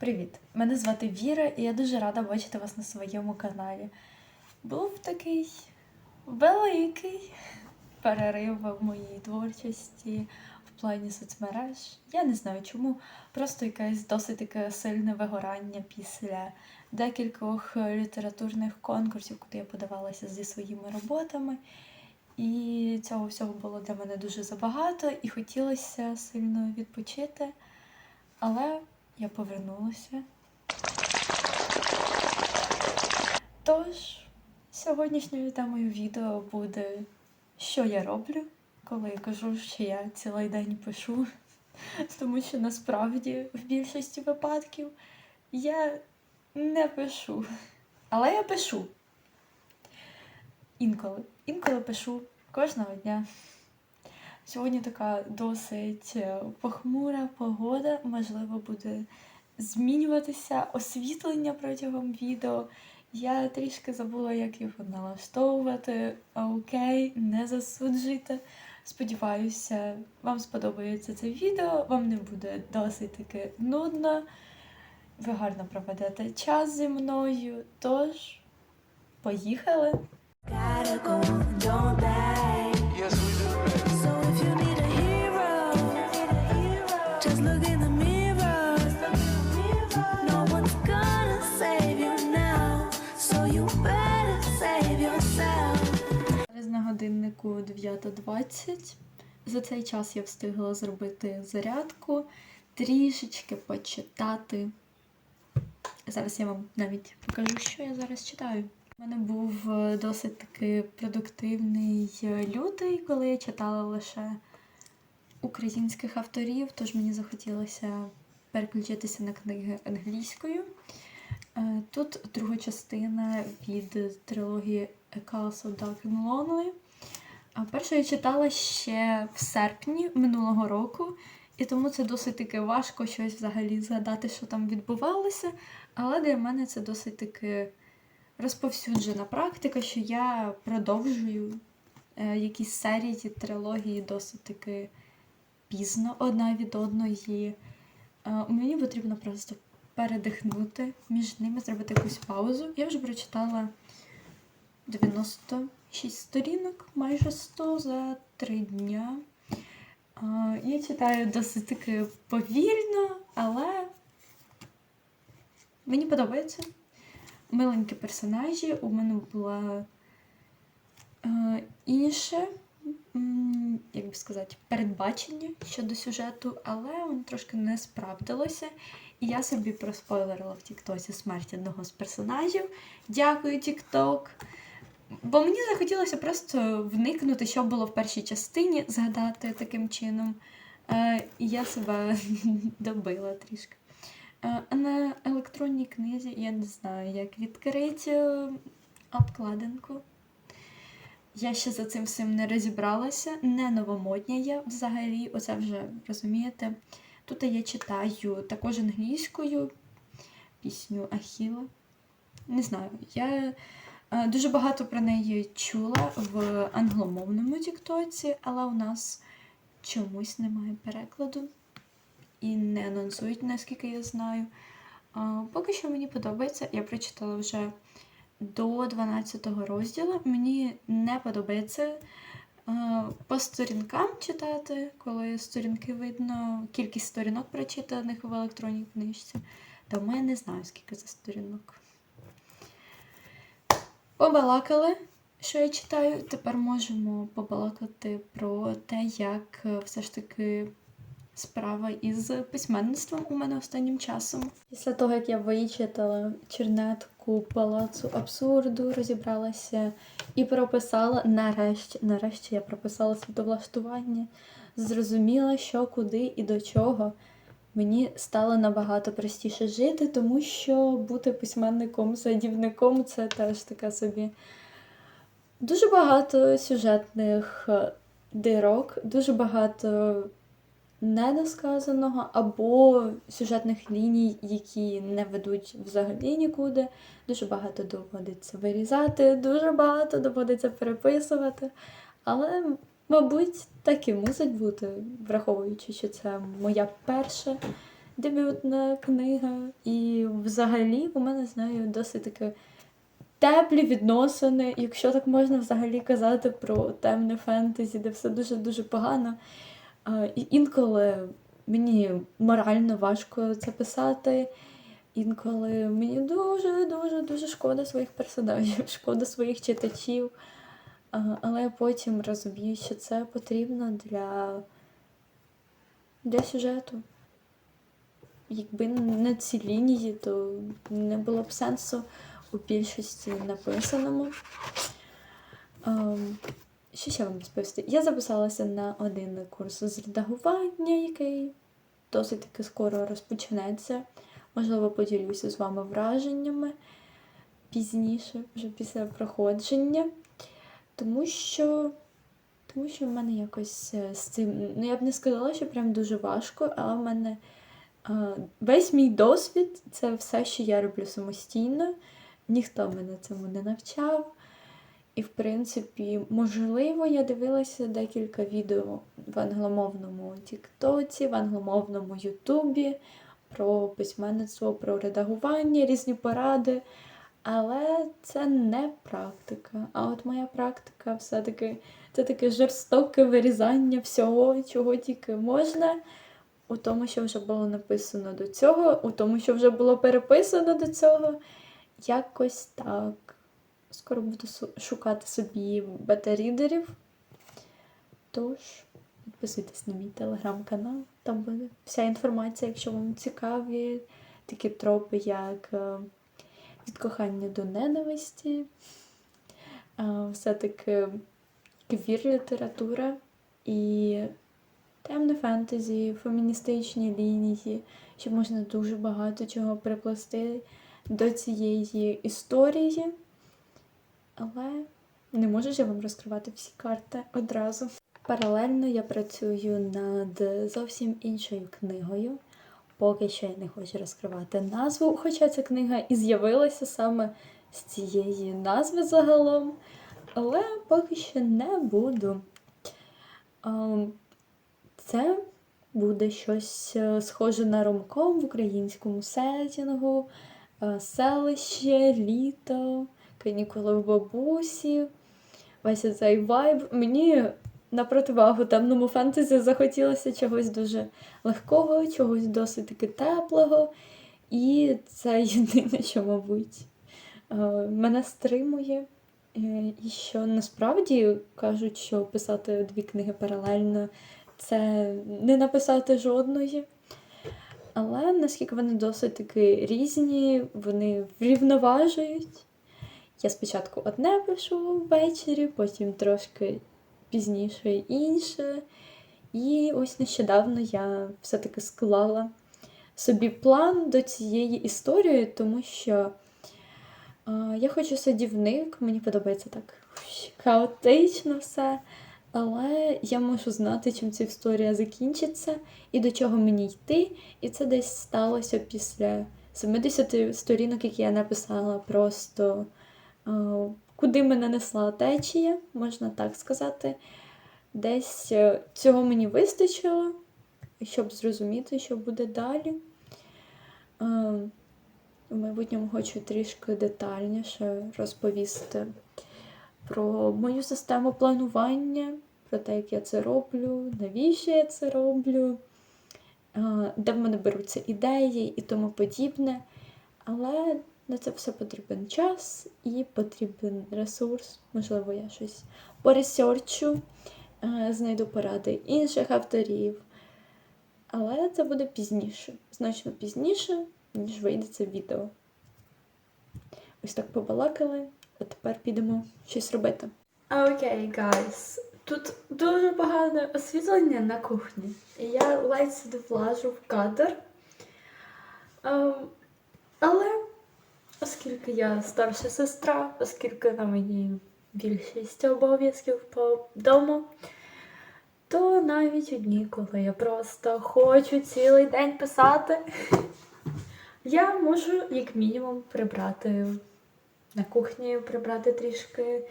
Привіт! Мене звати Віра, і я дуже рада бачити вас на своєму каналі. Був такий великий перерив в моїй творчості в плані соцмереж. Я не знаю чому, просто якесь досить таке сильне вигорання після декількох літературних конкурсів, куди я подавалася зі своїми роботами. І цього всього було для мене дуже забагато, і хотілося сильно відпочити. Але я повернулася. Тож, сьогоднішньою темою відео буде, що я роблю, коли я кажу, що я цілий день пишу. Тому що насправді в більшості випадків я не пишу. Але я пишу. Інколи. Інколи пишу кожного дня. Сьогодні така досить е, похмура погода, можливо, буде змінюватися освітлення протягом відео. Я трішки забула, як його налаштовувати. Окей, не засуджуйте. Сподіваюся, вам сподобається це відео, вам не буде досить таки нудно. Ви гарно проведете час зі мною. Тож, поїхали! Gotta go, don't годиннику 9.20. За цей час я встигла зробити зарядку, трішечки почитати. Зараз я вам навіть покажу, що я зараз читаю. У мене був е, досить таки продуктивний е, лютий, коли я читала лише українських авторів, тож мені захотілося переключитися на книги англійською. Е, Тут друга частина від трилогії A Castle Dark and Lonely. Першу я читала ще в серпні минулого року, і тому це досить таки важко щось взагалі згадати, що там відбувалося. Але для мене це досить таки розповсюджена практика, що я продовжую е, якісь серії, трилогії досить таки пізно одна від одної. Е, мені потрібно просто передихнути між ними, зробити якусь паузу. Я вже прочитала 96 сторінок, майже 100 за 3 дня. Я читаю досить таки повільно, але мені подобається. Миленькі персонажі. У мене була е, інше, як би сказати, передбачення щодо сюжету, але воно трошки не справдилося. І я собі проспойлерила в Тіктоці смерть одного з персонажів. Дякую, Тікток. Бо мені захотілося просто вникнути, що було в першій частині, згадати таким чином. Е, і я себе добила трішки. Е, А на електронній книзі я не знаю, як відкрити е, обкладинку. Я ще за цим всім не розібралася. Не новомодня я взагалі, оце вже розумієте. Тут я читаю також англійською пісню Ахіла. Не знаю, я дуже багато про неї чула в англомовному тіктоці, але у нас чомусь немає перекладу і не анонсують, наскільки я знаю. Поки що мені подобається. Я прочитала вже до 12 розділу. Мені не подобається по сторінкам читати, коли сторінки видно, кількість сторінок прочитаних в електронній книжці. Тому я не знаю, скільки за сторінок. Побалакали, що я читаю. Тепер можемо побалакати про те, як е, все ж таки справа із письменництвом у мене останнім часом. Після того, як я вичитала чернетку палацу абсурду, розібралася і прописала нарешті, нарешті я прописала світовлаштування, зрозуміла, що куди і до чого. Мені стало набагато простіше жити, тому що бути письменником, садівником це теж така собі. Дуже багато сюжетних е, дирок, дуже багато недосказаного або сюжетних ліній, які не ведуть взагалі нікуди. Дуже багато доводиться вирізати, дуже багато доводиться переписувати. Але, мабуть, так і мусить бути, враховуючи, що це моя перша дебютна книга. І взагалі у мене з нею досить таке теплі відносини, якщо так можна взагалі казати про темне фентезі, де все дуже-дуже погано. І інколи мені морально важко це писати. Інколи мені дуже дуже дуже шкода своїх персонажів, шкода своїх читачів. Але я потім розумію, що це потрібно для, для сюжету. Якби не ці лінії, то не було б сенсу у більшості написаному. Ем, що ще вам розповісти? Я записалася на один курс з редагування, який досить таки скоро розпочнеться. Можливо, поділюся з вами враженнями пізніше, вже після проходження. Тому що, тому що в мене якось е, з цим, ну я б не сказала, що прям дуже важко, але в мене е, весь мій досвід це все, що я роблю самостійно. Ніхто мене цьому не навчав. І, в принципі, можливо, я дивилася декілька відео в англомовному Тіктоці, в англомовному Ютубі про письменництво, про редагування, різні поради. Але це не практика. А от моя практика все-таки це таке жорстоке вирізання всього, чого тільки можна, у тому, що вже було написано до цього, у тому, що вже було переписано до цього. Якось так. Скоро буду шукати собі бета-рідерів. Тож, підписуйтесь на мій телеграм-канал, там буде вся інформація, якщо вам цікаві такі тропи, як е, від кохання до ненависті, все-таки квір-література і темне фентезі, феміністичні лінії, що можна дуже багато чого приплести до цієї історії. Але не можу я вам розкривати всі карти одразу. Паралельно я працюю над зовсім іншою книгою. Поки що я не хочу розкривати назву, хоча ця книга і з'явилася саме з цієї назви загалом. Але поки що не буду. Ем, Це буде щось е, схоже на ромком в українському сетінгу, е, селище, літо, канікули в бабусі. Весь цей вайб. Мені на противагу темному фентезі захотілося чогось дуже легкого, чогось досить таки теплого. І це єдине, що, мабуть, е, мене стримує. Е, І що насправді кажуть, що писати дві книги паралельно це не написати жодної. Але наскільки вони досить таки різні, вони врівноважують. Я спочатку одне пишу ввечері, потім трошки пізніше інше. І ось нещодавно я все-таки склала собі план до цієї історії, тому що е, я хочу садівник, мені подобається так хаотично все. Але я можу знати, чим ця історія закінчиться і до чого мені йти. І це десь сталося після 70 сторінок, які я написала, просто куди мене несла течія, можна так сказати. Десь е, цього мені вистачило, щоб зрозуміти, що буде далі. Е, В майбутньому хочу трішки детальніше розповісти про мою систему планування, про те, як я це роблю, навіщо я це роблю, е, де в мене беруться ідеї і тому подібне. Але на це все потрібен час і потрібен ресурс. Можливо, я щось поресерчу, е, знайду поради інших авторів. Але це буде пізніше, значно пізніше, ніж вийде це відео. Ось так побалакали, а тепер підемо щось робити. Окей, гайс. Тут дуже погане освітлення на кухні. Я ледь сюди влажу в кадр. Ем, але оскільки я старша сестра, оскільки на мені більшість обов'язків по дому, то навіть у дні, коли я просто хочу цілий день писати, я можу як мінімум прибрати на кухні, прибрати трішки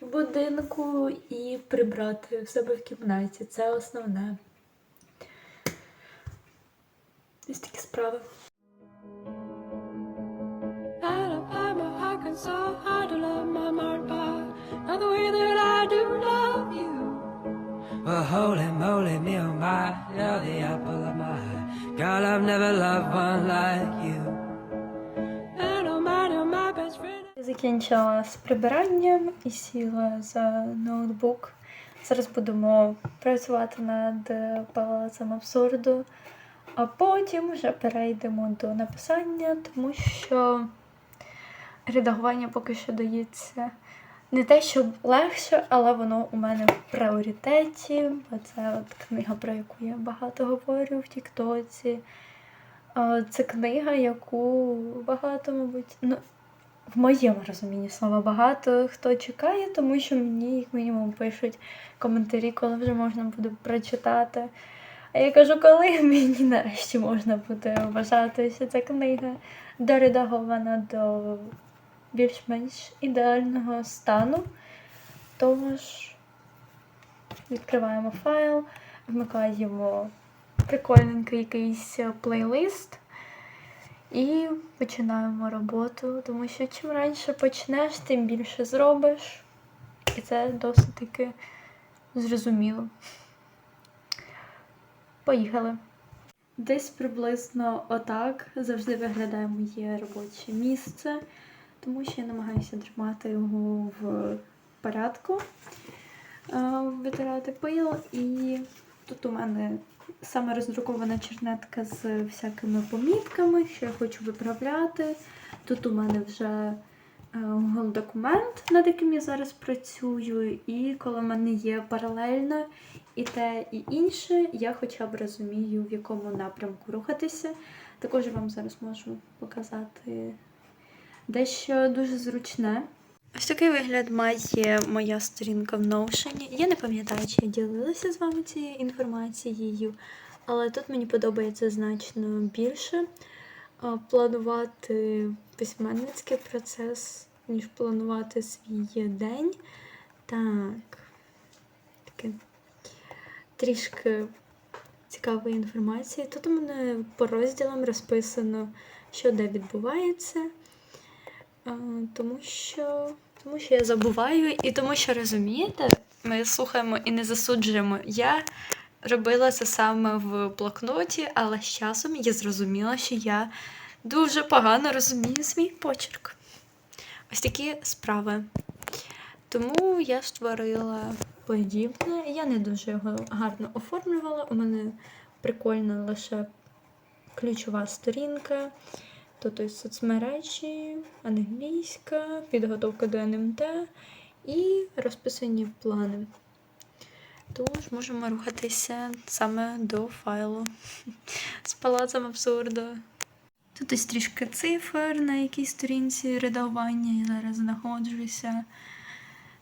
в будинку і прибрати в себе в кімнаті. Це основне. Ось такі справи. I so hard to love my heart, but not the way that I do love you. Well, holy moly, me oh my, you're the apple of my eye. Girl, I've never loved one like you. And no matter my best friend. Я закінчила з прибиранням і сіла за ноутбук. Зараз будемо працювати над е, палацем абсурду, а потім вже перейдемо до написання, тому що редагування поки що дається не те, щоб легше, але воно у мене в пріоритеті, бо це от книга, про яку я багато говорю в Тіктоці. Це книга, яку багато, мабуть, ну, в моєму розумінні слова багато хто чекає, тому що мені, як мінімум, пишуть коментарі, коли вже можна буде прочитати. А я кажу, коли мені нарешті можна буде вважати, що ця книга доредагована до більш-менш ідеального стану. Тож відкриваємо файл, вмикаємо прикольненький якийсь плейлист. І починаємо роботу, тому що чим раніше почнеш, тим більше зробиш. І це досить таки зрозуміло. Поїхали. Десь приблизно отак завжди виглядає моє робоче місце, тому що я намагаюся тримати його в порядку, е, витирати пил. І тут у мене саме роздрукована чернетка з всякими помітками, що я хочу виправляти. Тут у мене вже е, документ, над яким я зараз працюю, і коли в мене є паралельно і те, і інше, я хоча б розумію, в якому напрямку рухатися. Також вам зараз можу показати дещо дуже зручне. Ось такий вигляд має моя сторінка в Notion. Я не пам'ятаю, чи я ділилася з вами цією інформацією, але тут мені подобається значно більше планувати письменницький процес, ніж планувати свій день. Так, таке трішки цікавої інформації. Тут у мене по розділам розписано, що де відбувається. Тому що, тому що я забуваю, і тому що розумієте, ми слухаємо і не засуджуємо. Я робила це саме в блокноті, але з часом я зрозуміла, що я дуже погано розумію свій почерк. Ось такі справи. Тому я створила подібне. Я не дуже його гарно оформлювала. У мене прикольна лише ключова сторінка. Тут ось соцмережі, англійська, підготовка до НМТ і розписані плани. Тож можемо рухатися саме до файлу з палацем абсурду. Тут ось трішки цифр, на якій сторінці редагування я зараз знаходжуся.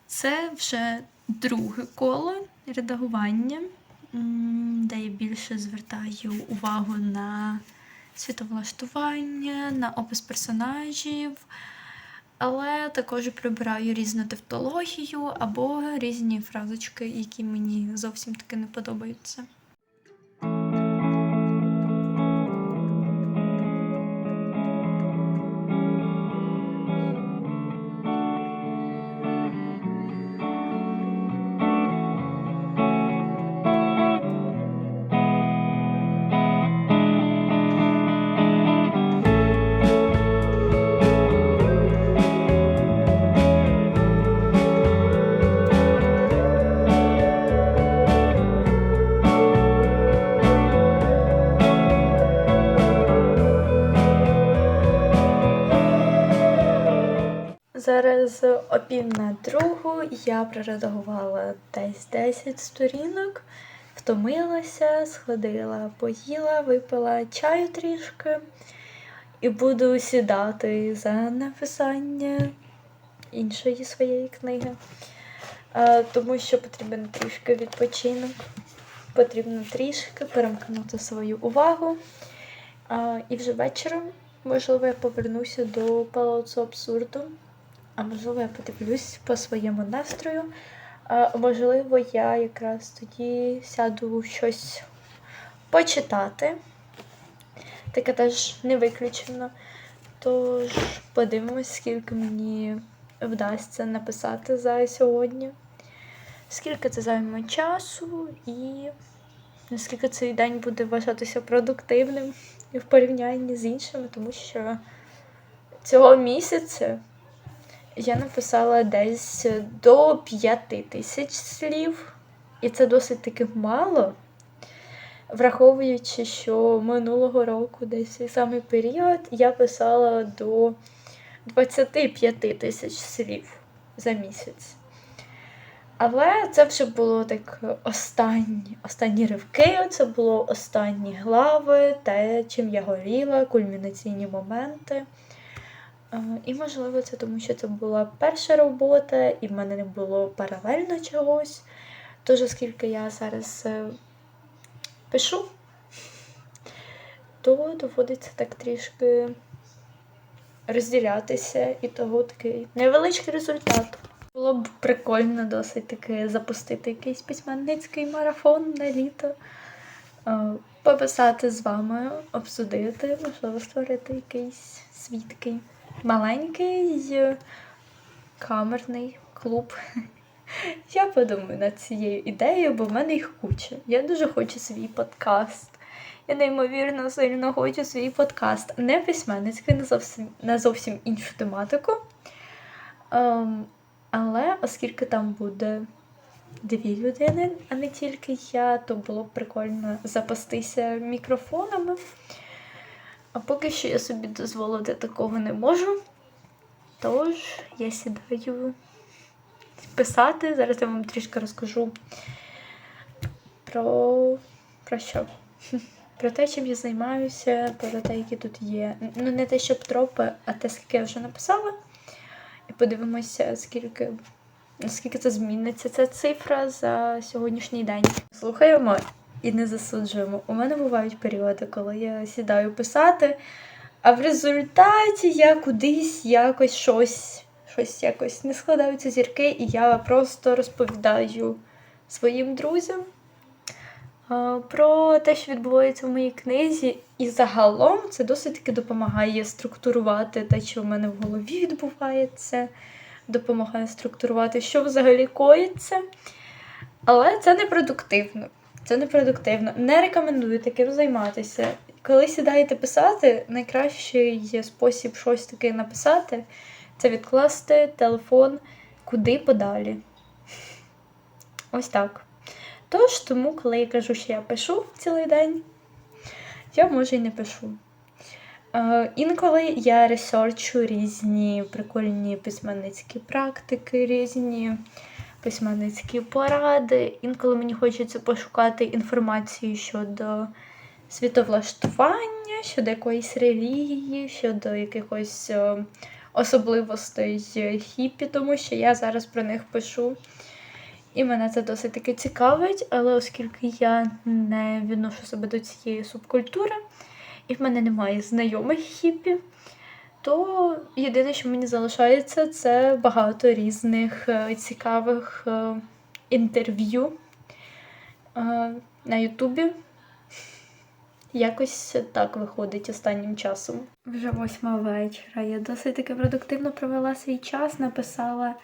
Це вже друге коло редагування, де я більше звертаю увагу на світовлаштування, на опис персонажів, але також прибираю різну тавтологію або різні фразочки, які мені зовсім таки не подобаються. Зараз опів на другу я проредагувала десь 10 сторінок, втомилася, сходила, поїла, випила чаю трішки і буду сідати за написання іншої своєї книги. Тому що потрібен трішки відпочинок, потрібно трішки перемкнути свою увагу. І вже вечором, можливо, я повернуся до палацу абсурду. А можливо, я подивлюсь по своєму настрою. А можливо, я якраз тоді сяду щось почитати. таке теж не виключено. Тож подивимось, скільки мені вдасться написати за сьогодні, скільки це займе часу і наскільки цей день буде вважатися продуктивним в порівнянні з іншими, тому що цього місяця я написала десь до 5 тисяч слів, і це досить таки мало. Враховуючи, що минулого року, десь цей самий період, я писала до 25 тисяч слів за місяць. Але це вже було так останні, останні ривки, це було останні глави, те, чим я горіла, кульмінаційні моменти. Е, І можливо, це тому, що це була перша робота, і в мене не було паралельно чогось. Тож, оскільки я зараз е, пишу, то доводиться так трішки розділятися, і того такий невеличкий результат. Було б прикольно досить таки запустити якийсь письменницький марафон на літо, е, пописати з вами, обсудити, можливо, створити якийсь свій такий маленький камерний клуб. Я подумаю над цією ідеєю, бо в мене їх куча. Я дуже хочу свій подкаст. Я неймовірно сильно хочу свій подкаст. Не письменницький, не зовсім, на зовсім іншу тематику. Ем, але оскільки там буде дві людини, а не тільки я, то було б прикольно запастися мікрофонами. А поки що я собі дозволити такого не можу. Тож я сідаю писати. Зараз я вам трішки розкажу про, про що? Про те, чим я займаюся, про те, які тут є. Ну, не те, щоб тропи, а те, скільки я вже написала. І подивимося, скільки, наскільки це зміниться ця цифра за сьогоднішній день. Слухаємо і не засуджуємо. У мене бувають періоди, коли я сідаю писати, а в результаті я кудись якось щось, щось якось не складаються зірки, і я просто розповідаю своїм друзям про те, що відбувається в моїй книзі, і загалом це досить таки допомагає структурувати те, що в мене в голові відбувається, допомагає структурувати, що взагалі коїться. Але це не продуктивно. Це не продуктивно. Не рекомендую таким займатися. Коли сідаєте писати, найкращий є спосіб щось таке написати це відкласти телефон куди подалі. Ось так. Тож, тому, коли я кажу, що я пишу цілий день, я може й не пишу. Е, інколи я ресерчу різні прикольні письменницькі практики, різні письменницькі поради. Інколи мені хочеться пошукати інформацію щодо світовлаштування, щодо якоїсь релігії, щодо якихось е, особливостей хіпі, тому що я зараз про них пишу. І мене це досить таки цікавить, але оскільки я не відношу себе до цієї субкультури, і в мене немає знайомих хіпі, то єдине, що мені залишається, це багато різних е, цікавих е, інтерв'ю е, на Ютубі. Якось так виходить останнім часом. Вже восьма вечора. Я досить таки продуктивно провела свій час, написала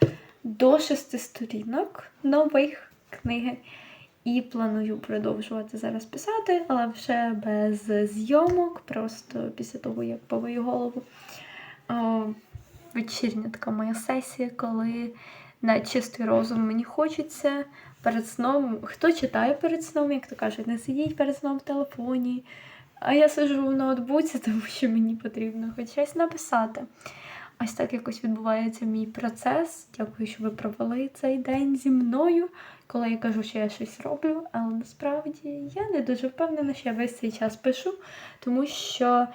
до шести сторінок нових книги. І планую продовжувати зараз писати, але вже без зйомок, просто після того, як помию голову. О, вечірня така моя сесія, коли на чистий розум мені хочеться перед сном. Хто читає перед сном, як то кажуть, не сидіть перед сном в телефоні. А я сиджу в ноутбуці, тому що мені потрібно хоч щось написати. Ось так якось відбувається мій процес. Дякую, що ви провели цей день зі мною, коли я кажу, що я щось роблю, але насправді я не дуже впевнена, що я весь цей час пишу, тому що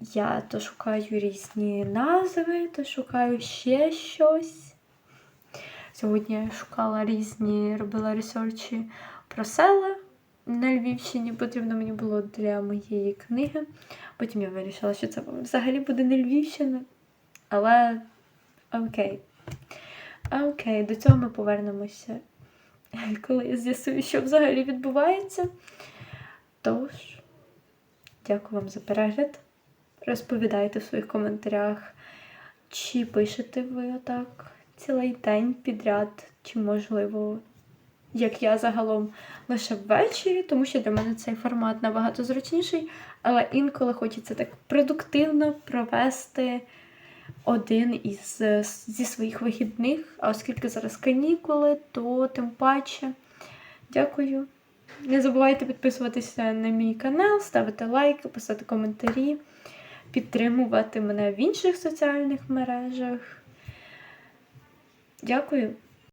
я то шукаю різні назви, то шукаю ще щось. Сьогодні я шукала різні, робила ресерчі про села на Львівщині. Потрібно мені було для моєї книги. Потім я вирішила, що це взагалі буде не Львівщина. Але окей. Окей, до цього ми повернемося, коли я з'ясую, що взагалі відбувається. Тож, Дякую вам за перегляд. Розповідайте в своїх коментарях, чи пишете ви отак цілий день підряд, чи можливо, як я загалом лише ввечері, тому що для мене цей формат набагато зручніший, але інколи хочеться так продуктивно провести один із зі своїх вихідних, а оскільки зараз канікули, то тим паче. Дякую. Не забувайте підписуватися на мій канал, ставити лайки, писати коментарі, підтримувати мене в інших соціальних мережах. Дякую.